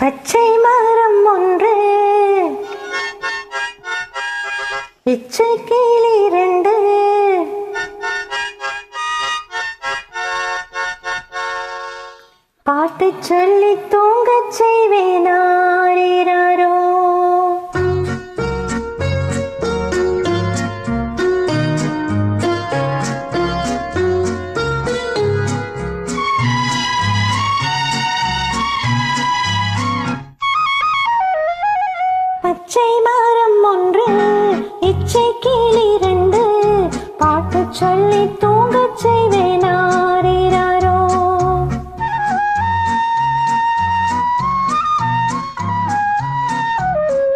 பச்சை மரம் ஒன்று. பிச்சை கீழ் இரண்டு. பாட்டு சொல்லி தூங்கச் செய்வேனாரோ இச்சை மரம் ஒன்று இச்சை கீழ் இரண்டு. பாட்டு சொல்லி தூங்கச் செய்வேனாரோ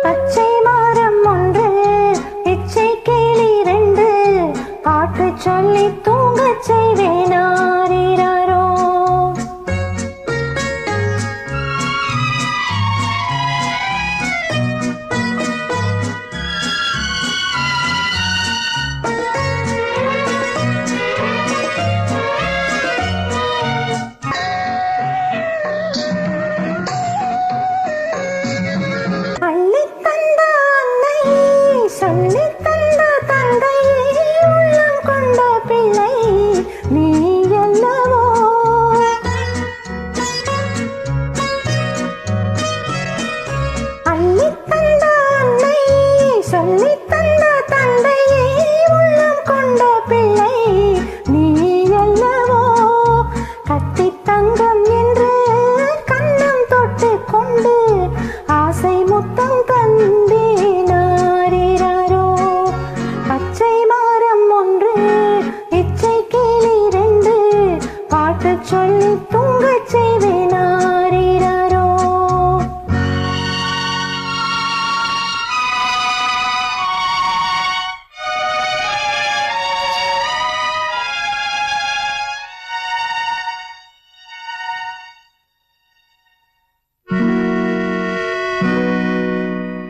பச்சை மரம் ஒன்று இச்சை கீழ் இரண்டு. பாட்டு சொல்லி தூங்கச் செய்வேனா some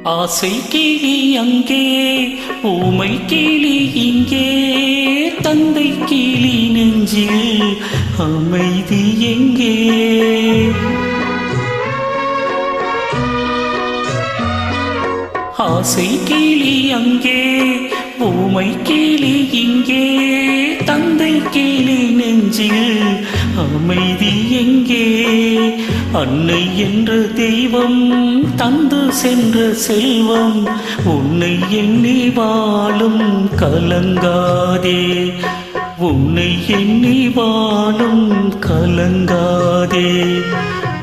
ஆசை கிளி அங்கே ஊமை கிளி இங்கே தந்தை கிளி நெஞ்சில் அமைதி எங்கே? ஆசை கிளி அங்கே ஊமை கிளி இங்கே தந்தை கிளி நெஞ்சில் அமைதி எங்கே? அன்னை என்ற தெய்வம் தந்து சென்ற செல்வம் உன்னை எண்ணி வாழும் கலங்காதே. உன்னை எண்ணி வாழும் கலங்காதே.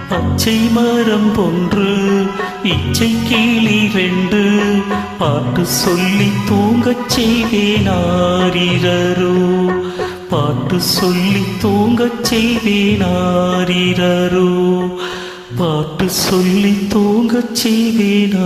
பச்சை மரம் ஒன்று இச்சை கீழி ரெண்டு பாட்டு சொல்லி தூங்கச் செய்வேனாரிரரோ பாட்டு சொல்லி தூங்கச் செய்வேனாரிரோ பாட்டு சொல்லி தூங்கச் செய்வேனா